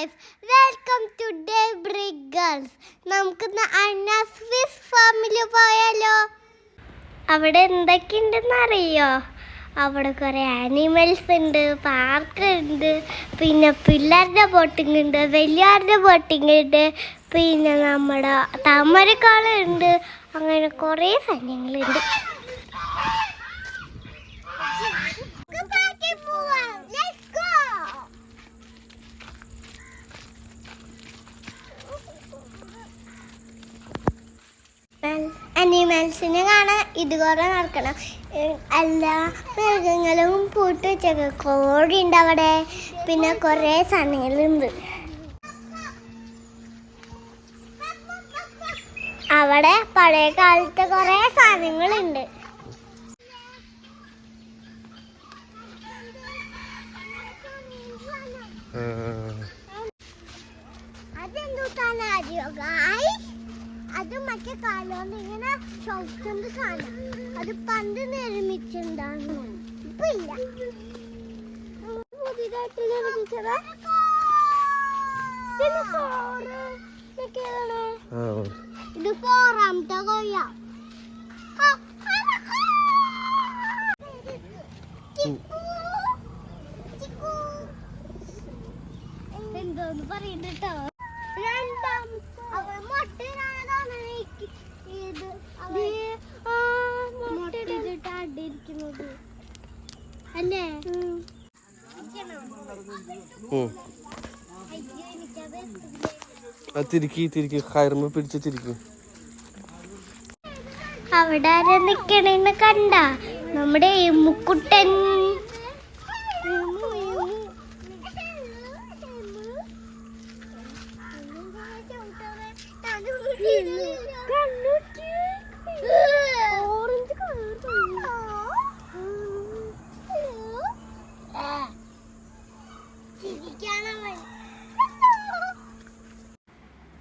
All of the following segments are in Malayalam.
Guys welcome to the brick girls നമുക്ക് അണ്ണ സ്വിസ് ഫാമിൽ പോയാലോ? അവിടെ എന്തൊക്കെയുണ്ടെന്ന് അറിയോ? അവിടെ കുറേ ആനിമൽസ് ഉണ്ട് പാർക്ക് ഉണ്ട് പിന്നെ പിള്ളേരുടെ ബോട്ടിംഗ് ഉണ്ട് വലിയവരുടെ ബോട്ടിംഗ് ഉണ്ട് പിന്നെ നമ്മുടെ താമരക്കാളുണ്ട് അങ്ങനെ കുറേ സാധനങ്ങളുണ്ട്. അനിമൽസിനെ കാണാൻ ഇതുപോലെ നടക്കണം. എല്ലാ മൃഗങ്ങളും പൂട്ട് വെച്ചേക്ക കോഴി ഉണ്ട് അവിടെ. പിന്നെ കുറേ സാധനങ്ങളുണ്ട് അവിടെ പഴയ കാലത്തെ കുറേ സാധനങ്ങളുണ്ട്. അറിയോ ഗായ്സ് അത് മറ്റേ കാലോണ്ട് ഇങ്ങനെ ചവിട്ടുന്ന സാധനം. അത് പണ്ട് നിർമ്മിച്ചിട്ടുണ്ടാണ് ഇപ്പൊ ഇല്ല. പുതിയതായിട്ട് നിർമ്മിച്ചതാ? ഇത് ഫോറാമത്തെ കൊയ്യ എന്തോന്ന് പറയുന്നുട്ടോ? രണ്ടാം തിരിക്കി തിരിക്കി. കയറുമ്പോ പിടിച്ച് തിരിക്കി. അവിടെ ആരാ നിക്കണെന്ന് കണ്ട? നമ്മുടെ എമ്മുക്കുട്ടൻ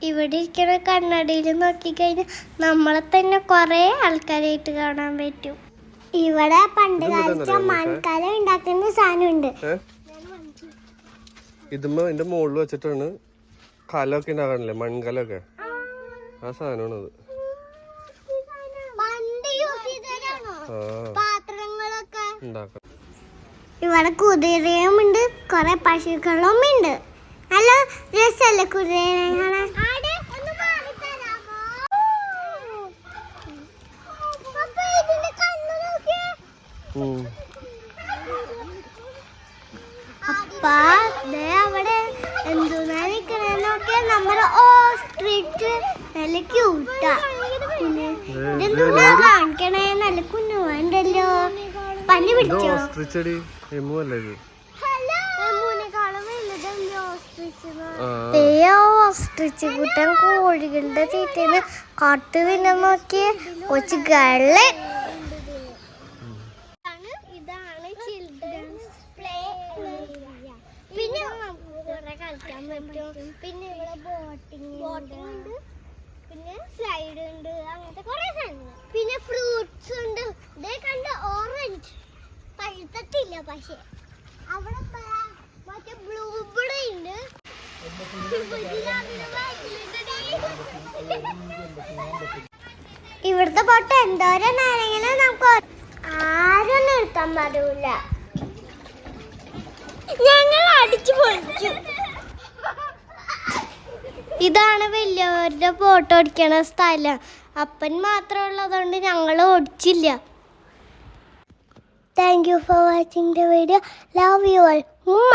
ഇവിടെ ഇരിക്കുന്ന കണ്ണടിയിൽ നോക്കിക്കഴിഞ്ഞാൽ നമ്മളെ തന്നെ കുറേ ആൾക്കാരായിട്ട് കാണാൻ പറ്റും. ഇവിടെ പണ്ട് കാലത്ത് മൺകല ഉണ്ടാക്കുന്ന സാധനമുണ്ട് ഉണ്ട്. ഇതുമ്മ എന്റെ മുകളിൽ വെച്ചിട്ടാണ് കലൊക്കെ ഉണ്ടാകാനല്ലേ? മൺകലൊക്കെ ആ സാധനമാണത്. ആ. ഇവിടെ കുതിരയും? ഉണ്ട് കുറെ പശുക്കളും ഉണ്ട് നല്ല രസമല്ലേ കുതിരയെ കാണാൻ ഉം. അപ്പാ ദേ അവിടെ എന്തുന്നാ നിക്കണെന്നൊക്കെ നമ്മുടെ ഓസ്ട്രിച്ച് നല്ല ക്യൂട്ടാ. പിന്നെ ഇതെന്തുന്നാ കാണിക്കണേ? നല്ല കുഞ്ഞുണ്ടല്ലോ പനി ഇത് പിടിച്ചോ അല്ലേ ഇത്? ആ. ഓസ്ട്രിച്ച് കുട്ടൻ കോഴികളുടെ തീറ്റന്ന് കാട്ട് തിന്നാൻ നോക്കിയ. കൊച്ചു ഗള്ള്. ഇതാണ് ചിൽഡ്രൻസ് പ്ലേ പിന്നെ കുറെ കളിക്കാൻ പറ്റും പിന്നെ ഇവിടെ ബോട്ടിംഗ് ബോട്ടിംഗ് ഉണ്ട്. പിന്നെ സ്ലൈഡ് ഉണ്ട്. അങ്ങനത്തെ കുറെ സാധനങ്ങൾ. പിന്നെ ഫ്രൂട്ട്സ് ഉണ്ട്. ഇതേ കണ്ട ഓറഞ്ച് പഴുത്തത്തില്ല പക്ഷെ. അവിടെ മറ്റേ ബ്ലൂബെറി ഉണ്ട്. ഇവിടുത്തെ പൊട്ട എന്തോരം നേരങ്ങനെ നമുക്ക് ആരും എടുക്കാൻ പാടില്ല. ഞങ്ങൾ അടിച്ചു പൊളിച്ചു ഇതാണ് വലിയവരുടെ ഫോട്ടോ ഓടിക്കണ സ്ഥലം. അപ്പൻ മാത്രമുള്ളതുകൊണ്ട് ഞങ്ങൾ ഓടിച്ചില്ല. Thank you for watching the video love you all ഉമ്മ